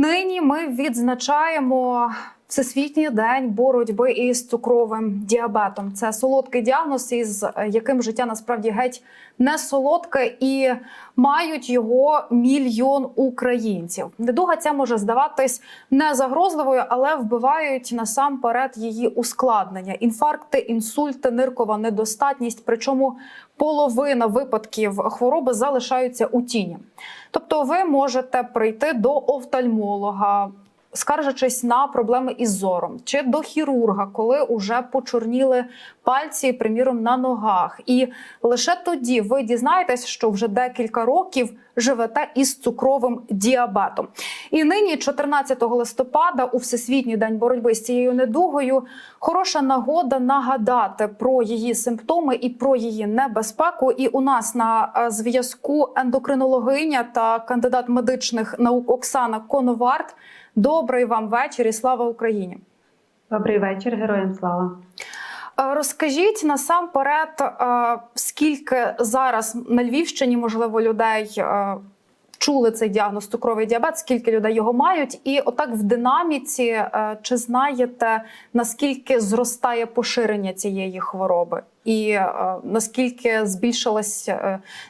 Нині ми відзначаємо Всесвітній день боротьби із цукровим діабетом. Це солодкий діагноз, із яким життя насправді геть не солодке, і мають його мільйон українців. Недуга ця може здаватись не загрозливою, але вбивають насамперед її ускладнення: інфаркти, інсульти, ниркова недостатність. Причому половина випадків хвороби залишаються у тіні. Тобто, ви можете прийти до офтальмолога. Скаржачись на проблеми із зором, чи до хірурга, коли уже почорніли пальці, приміром, на ногах, і лише тоді ви дізнаєтесь, що вже декілька років живете із цукровим діабетом. І нині, 14 листопада, у всесвітній день боротьби з цією недугою, хороша нагода нагадати про її симптоми і про її небезпеку. І у нас на е, зв'язку ендокринологиня та кандидат медичних наук Оксана Коноварт. Добрий вам вечір і слава Україні. Добрий вечір, героям слава. Е, Розкажіть насамперед, е, скільки зараз на Львівщині, можливо, людей е, чули цей діагноз цукровий діабет, скільки людей його мають, і отак в динаміці, чи знаєте наскільки зростає поширення цієї хвороби, і наскільки збільшилась,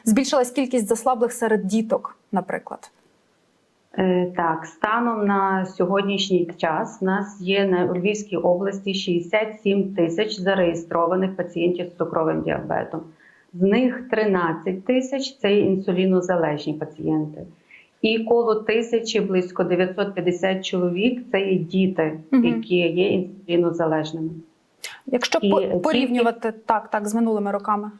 збільшилась кількість заслаблих серед діток, наприклад? Е, Так, станом на сьогоднішній час у нас є на Львівській області 67 тисяч зареєстрованих пацієнтів з цукровим діабетом. З них 13 тисяч це інсулінозалежні пацієнти. І коло тисячі, близько 950 чоловік це є діти, які є інсулінозалежними. Якщо І порівнювати так, так з минулими роками.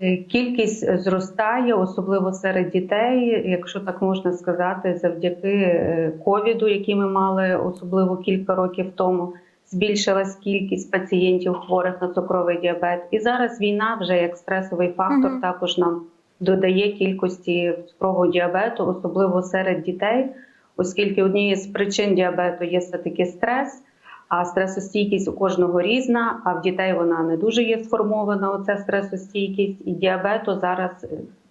Е, Кількість зростає, особливо серед дітей, якщо так можна сказати, завдяки е, ковіду, який ми мали особливо кілька років тому. Збільшилась кількість пацієнтів хворих на цукровий діабет. І зараз війна вже як стресовий фактор Мгм. також нам додає кількості цукрового діабету, особливо серед дітей, оскільки однією з причин діабету є все таки стрес. А стресостійкість у кожного різна, а в дітей вона не дуже є сформована. Оця стресостійкість і діабету зараз е,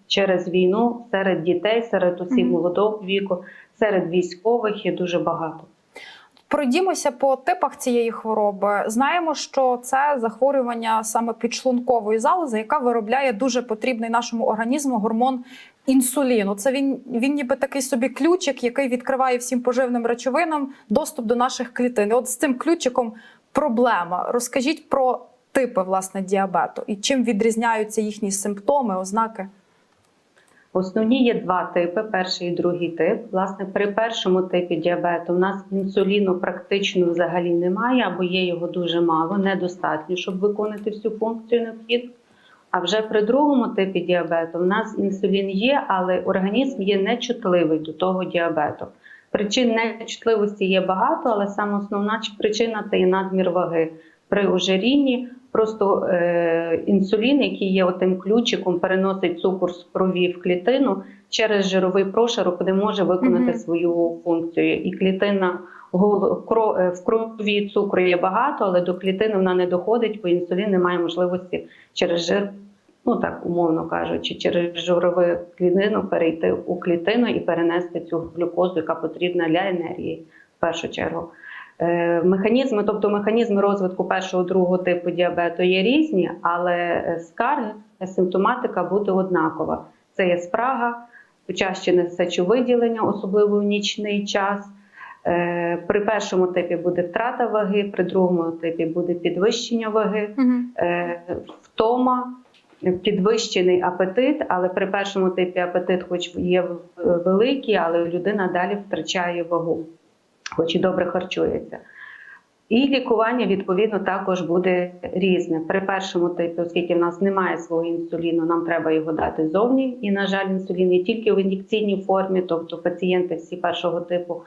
через війну серед дітей, серед Мгм. молодого віку, серед військових є дуже багато. Пройдімося по типах цієї хвороби. Знаємо, що це захворювання саме підшлункової залози, яка виробляє дуже потрібний нашому організму гормон інсуліну. Це він, він ніби такий собі ключик, який відкриває всім поживним речовинам доступ до наших клітин. От з цим ключиком проблема. Розкажіть про типи власне діабету і чим відрізняються їхні симптоми, ознаки. Основні є два типи: перший і другий тип. Власне, при першому типі діабету у нас інсуліну практично взагалі немає, або є його дуже мало, недостатньо, щоб виконати всю функцію необхідну. А вже при другому типі діабету в нас інсулін є, але організм є нечутливий до того діабету. Причин нечутливості є багато, але саме основна причина це є надмір ваги. При ожирінні просто е, інсулін, який є отим ключиком, переносить цукор з крові в клітину через жировий прошарок, де може виконати Мгм. свою функцію. І клітина е, в крові цукру є багато, але до клітини вона не доходить, бо інсулін не має можливості через жир, ну так умовно кажучи, через жирову клітину перейти у клітину і перенести цю глюкозу, яка потрібна для енергії в першу чергу. Е, Механізми, тобто механізми розвитку першого другого типу діабету є різні, але е, скарги, симптоматика буде однакова. Це є спрага, почащене сечовиділення, особливо в нічний час. Е, При першому типі буде втрата ваги, при другому типі буде підвищення ваги, Угу. е, втома, підвищений апетит, але при першому типі апетит, хоч є великий, але людина далі втрачає вагу, хоч і добре харчується. І лікування відповідно також буде різне. При першому типі, оскільки в нас немає свого інсуліну, нам треба його дати зовні. І, на жаль, інсулін є тільки в ін'єкційній формі, тобто пацієнти всі першого типу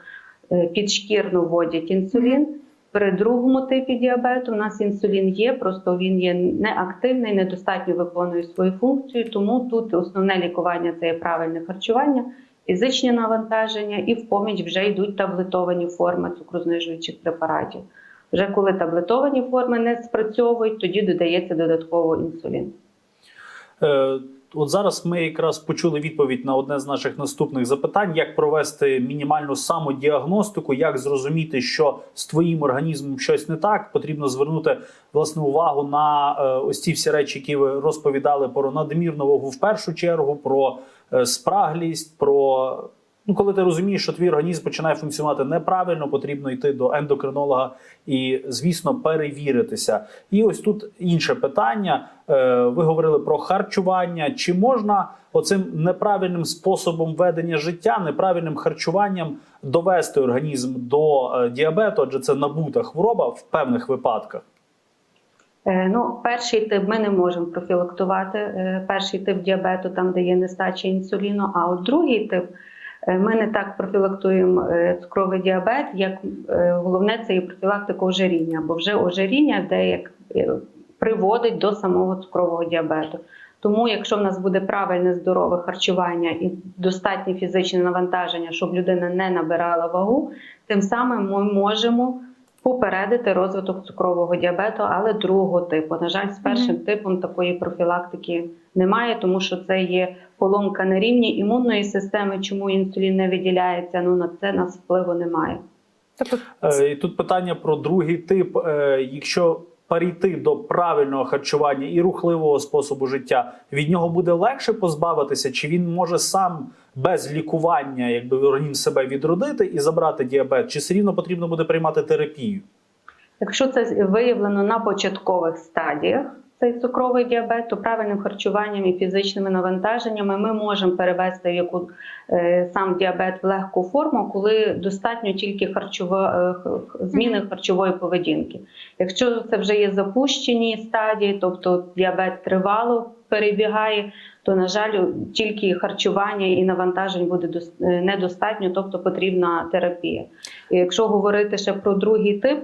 е, підшкірно вводять інсулін. При другому типі діабету у нас інсулін є, просто він є неактивний, недостатньо виконує свою функцію. Тому тут основне лікування це є правильне харчування, фізичні навантаження, і в поміч вже йдуть таблетовані форми цукрознижуючих препаратів. Вже коли таблетовані форми не спрацьовують, тоді додається додатково інсулін. Е, От зараз ми якраз почули відповідь на одне з наших наступних запитань: як провести мінімальну самодіагностику, як зрозуміти, що з твоїм організмом щось не так. Потрібно звернути власне увагу на е, ось ці всі речі, які ви розповідали про надмірну вагу в першу чергу, про е, спраглість, про ну, коли ти розумієш, що твій організм починає функціонувати неправильно, потрібно йти до ендокринолога і, звісно, перевіритися. І ось тут інше питання. Е, Ви говорили про харчування. Чи можна оцим неправильним способом ведення життя, неправильним харчуванням довести організм до е, діабету? Адже це набута хвороба в певних випадках. Е, Ну, перший тип ми не можемо профілактувати. Перший тип діабету, там де є нестача інсуліну. А от другий тип ми не так профілактуємо е, цукровий діабет, як е, головне це є профілактика ожиріння, бо вже ожиріння деяк е, приводить до самого цукрового діабету. Тому, якщо в нас буде правильне здорове харчування і достатнє фізичне навантаження, щоб людина не набирала вагу, тим самим ми можемо попередити розвиток цукрового діабету, але другого типу. На жаль, з першим типом такої профілактики немає, тому що це є поломка на рівні імунної системи. Чому інсулін не виділяється? Ну на це нас впливу немає. Тобто Е, І тут питання про другий тип. Е, Якщо перейти до правильного харчування і рухливого способу життя, від нього буде легше позбавитися, чи він може сам без лікування, якби організм себе відродити і забрати діабет, чи все рівно потрібно буде приймати терапію? Якщо це виявлено на початкових стадіях, цей цукровий діабет, то правильним харчуванням і фізичними навантаженнями ми можемо перевести яку е, сам діабет в легку форму, коли достатньо тільки харчова е, зміни харчової поведінки. Якщо це вже є запущені стадії, тобто діабет тривало перебігає, то на жаль, тільки харчування і навантажень буде е, недостатньо, тобто потрібна терапія. І якщо говорити ще про другий тип.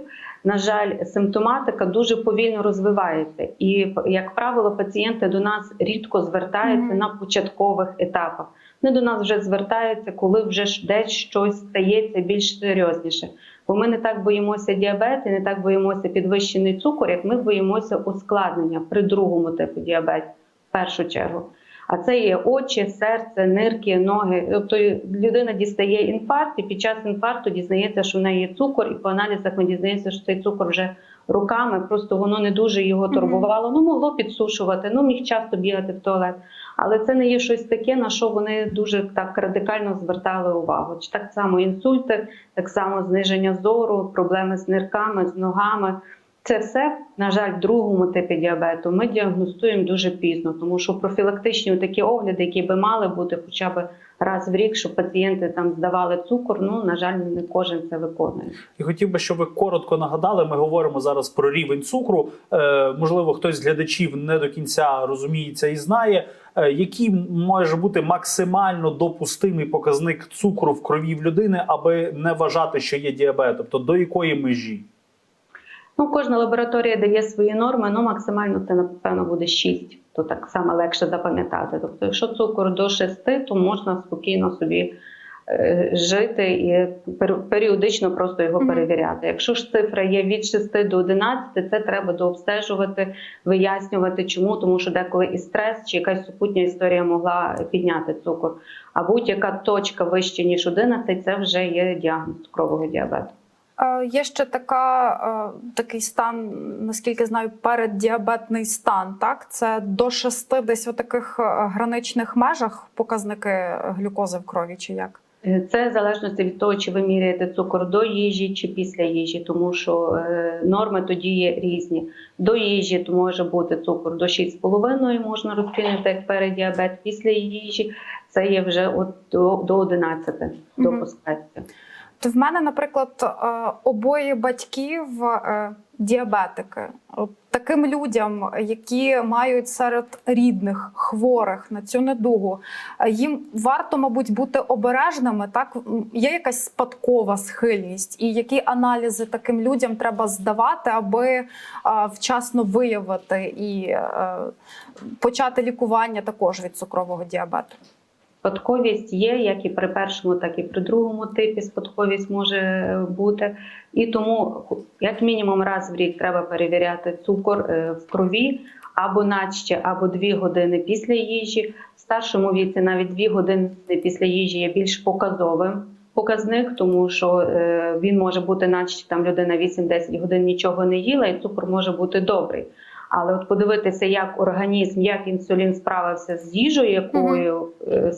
На жаль, симптоматика дуже повільно розвивається, і як правило, пацієнти до нас рідко звертаються Мгм. на початкових етапах. Вони до нас вже звертаються, коли вже десь щось стається більш серйозніше. Бо ми не так боїмося діабет і не так боїмося підвищений цукор, як ми боїмося ускладнення при другому типу діабету, в першу чергу. А це є очі, серце, нирки, ноги. Тобто людина дістає інфаркт, і під час інфаркту дізнається, що в неї є цукор, і по аналізах ми дізнаємося, що цей цукор вже руками, просто воно не дуже його турбувало. Ну, могло підсушувати, ну міг часто бігати в туалет. Але це не є щось таке, на що вони дуже так радикально звертали увагу. Чи так само інсульти, так само зниження зору, проблеми з нирками, з ногами. Це все, на жаль, в другому типі діабету ми діагностуємо дуже пізно, тому що профілактичні такі огляди, які би мали бути хоча б раз в рік, щоб пацієнти там здавали цукор. Ну на жаль, не кожен це виконує. І хотів би, щоб ви коротко нагадали. Ми говоримо зараз про рівень цукру. Е, можливо, хтось з глядачів не до кінця розуміється і знає, е, який може бути максимально допустимий показник цукру в крові в людини, аби не вважати, що є діабет, тобто до якої межі. Ну, кожна лабораторія дає свої норми, ну максимально це напевно буде 6, то так само легше запам'ятати. Тобто, якщо цукор до 6, то можна спокійно собі е, жити і пер- періодично просто його Мгм. перевіряти. Якщо ж цифра є від 6 до 11, це треба дообстежувати, вияснювати, чому, тому що деколи і стрес чи якась супутня історія могла підняти цукор. А будь-яка точка вище ніж 11, це вже є діагноз цукрового діабету. Е, Є ще така, е, такий стан, наскільки знаю, переддіабетний стан. Так, це до шести десь у таких граничних межах показники глюкози в крові, чи як? Е, Це в залежності від того, чи ви міряєте цукор до їжі чи після їжі, тому що е, норми тоді є різні. До їжі то може бути цукор до 6,5 можна розцінити як передіабет. Після їжі це є вже от до, до 11 Мгм. допускається. То в мене, наприклад, е, обоє батьків е, діабетики. Таким людям, які мають серед рідних хворих на цю недугу, е, їм варто, мабуть, бути обережними. Так є якась спадкова схильність, і які аналізи таким людям треба здавати, аби вчасно виявити і почати лікування також від цукрового діабету. Спадковість є як і при першому, так і при другому типі спадковість може бути. І тому, як мінімум, раз в рік треба перевіряти цукор е, в крові. або наче, або 2 години після їжі. В старшому віці навіть 2 години після їжі є більш показовим показник, тому що е, він може бути, наче там людина 8-10 годин нічого не їла, і цукор може бути добрий. Але от подивитися, як організм, як інсулін справився з їжею, якою е,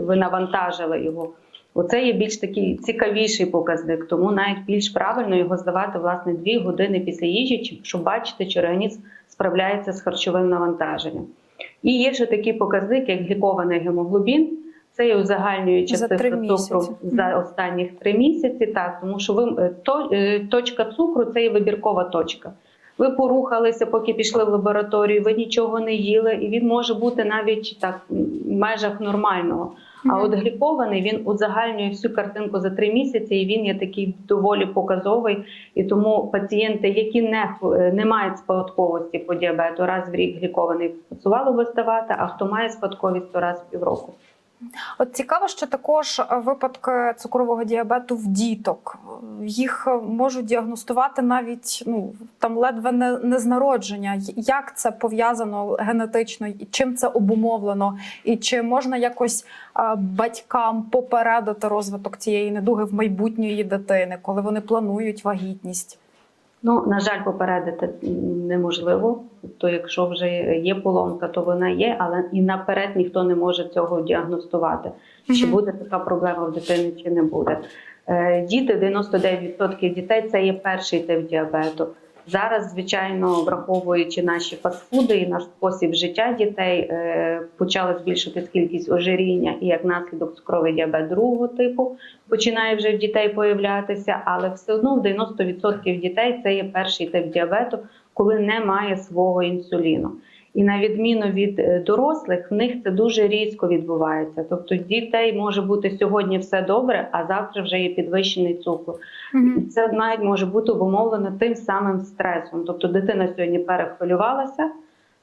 ви навантажили його. Оце є більш такий цікавіший показник, тому навіть більш правильно його здавати власне 2 години після їжі, щоб бачити, чи організм справляється з харчовим навантаженням. І є ще такий показник, як глікований гемоглобін. Це є узагальнююча За цифра цукру за останніх три місяці. Так, тому що ви е, то, е, точка цукру це є вибіркова точка. Ви порухалися, поки пішли в лабораторію, ви нічого не їли, і він може бути навіть так в межах нормального. А от глікований він узагальнює всю картинку за три місяці, і він є такий доволі показовий. І тому пацієнти, які не, е, не мають спадковості по діабету, раз в рік глікований працювало би здавати, а хто має спадковість, то раз в півроку. От цікаво, що також е, випадки цукрового діабету в діток їх е, можуть діагностувати навіть ну там ледве не, не з народження. Як це пов'язано генетично, і чим це обумовлено, і чи можна якось е, батькам попередити розвиток цієї недуги в майбутньої дитини, коли вони планують вагітність? Ну, на жаль, попередити неможливо. То якщо вже є поломка, то вона є, але і наперед ніхто не може цього діагностувати. Чи буде така проблема в дитини, чи не буде. Е, Діти, 99% дітей це є перший тип діабету. Зараз, звичайно, враховуючи наші фастфуди і наш спосіб життя дітей, почали почала збільшитись кількість ожиріння і як наслідок цукровий діабет другого типу починає вже в дітей появлятися, але все одно в 90% дітей це є перший тип діабету, коли немає свого інсуліну. І на відміну від е, дорослих, в них це дуже різко відбувається. Тобто, дітей може бути сьогодні все добре, а завтра вже є підвищений цукор. І це навіть може бути обумовлено тим самим стресом. Тобто дитина сьогодні перехвилювалася,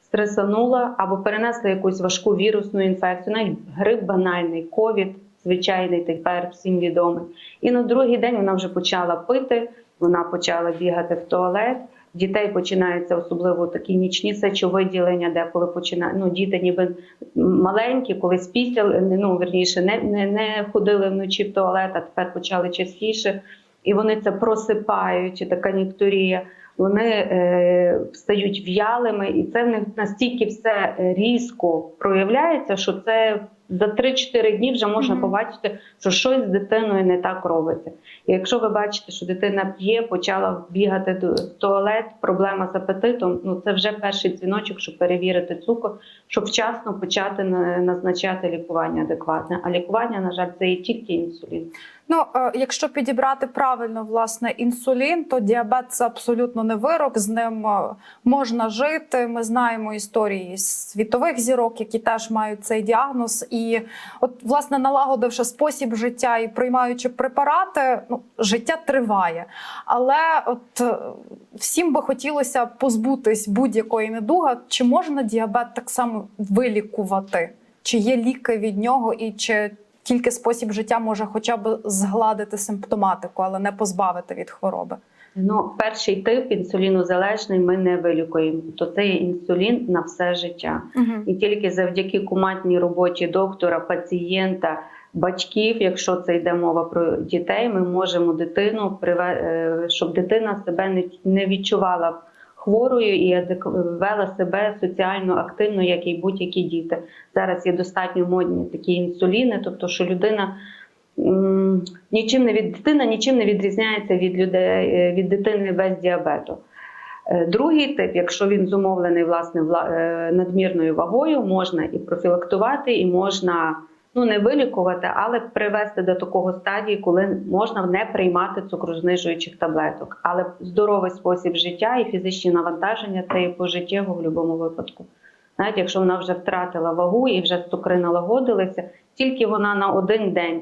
стресанула або перенесла якусь важку вірусну інфекцію, навіть грип банальний, ковід, звичайний тепер всім відомий. І на другий день вона вже почала пити, вона почала бігати в туалет. Дітей починаються особливо такі нічні сечовиділення, де коли починає, ну діти ніби маленькі, коли спісяли, ну верніше, не, не, не ходили вночі в туалет, а тепер почали частіше, і вони це просипають, така нікторія. Вони е, стають в'ялими, і це в них настільки все різко проявляється, що це за 3-4 дні вже можна Мгм. побачити, що щось з дитиною не так робиться. І якщо ви бачите, що дитина п'є, почала бігати до- туалет, проблема з апетитом, ну це вже перший дзвіночок, щоб перевірити цукор, щоб вчасно почати на- назначати лікування адекватне. А лікування, на жаль, це є тільки інсулін. Ну, е, якщо підібрати правильно власне інсулін, то діабет це абсолютно не вирок. З ним е, можна жити. Ми знаємо історії світових зірок, які теж мають цей діагноз. І от, власне, налагодивши спосіб життя і приймаючи препарати, ну життя триває. Але от е, всім би хотілося позбутись будь-якої недуги. Чи можна діабет так само вилікувати? Чи є ліки від нього, і чи тільки спосіб життя може хоча б згладити симптоматику, але не позбавити від хвороби? Ну, перший тип інсулінозалежний ми не вилікуємо. То це є інсулін на все життя. І тільки завдяки куматній роботі доктора, пацієнта, батьків, якщо це йде мова про дітей, ми можемо дитину е, щоб дитина себе не, відчувала хворою і вела себе соціально активно, як і будь-які діти. Зараз є достатньо модні такі інсуліни, тобто що людина. Нічим не від дитина нічим не відрізняється від людей е, від дитини без діабету. Е, Другий тип, якщо він зумовлений власне е, надмірною вагою, можна і профілактувати, і можна ну не вилікувати, але привести до такого стадії, коли можна не приймати цукрознижуючих таблеток. Але здоровий спосіб життя і фізичні навантаження це є пожиттєво в будь-якому випадку. Навіть якщо вона вже втратила вагу і вже цукри налагодилися, тільки вона на один день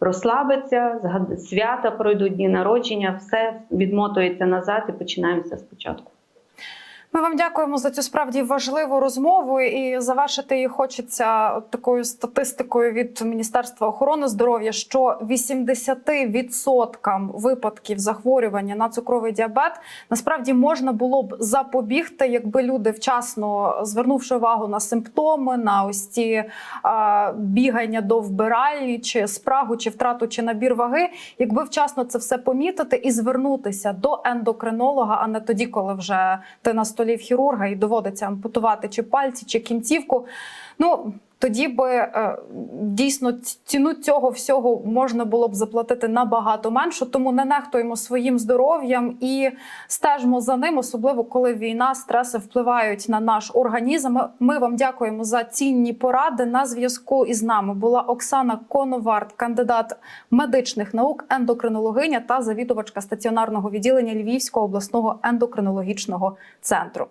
розслабиться, свята пройдуть дні народження, все відмотується назад і починаємося спочатку. Ми вам дякуємо за цю справді важливу розмову. І завершити її хочеться такою статистикою від Міністерства охорони здоров'я, що 80% випадків захворювання на цукровий діабет насправді можна було б запобігти, якби люди вчасно звернувши увагу на симптоми, на ось ці а, бігання до вбиральні, чи спрагу, чи втрату, чи набір ваги, якби вчасно це все помітити і звернутися до ендокринолога, а не тоді, коли вже ти на столі в хірурга і доводиться ампутувати чи пальці, чи кінцівку. Ну тоді би е, дійсно ціну цього всього можна було б заплатити набагато менше. Тому не нехтуємо своїм здоров'ям і стежимо за ним, особливо коли війна, стреси впливають на наш організм. Ми вам дякуємо за цінні поради. На зв'язку із нами була Оксана Коноварт, кандидат медичних наук, ендокринологиня та завідувачка стаціонарного відділення Львівського обласного ендокринологічного центру.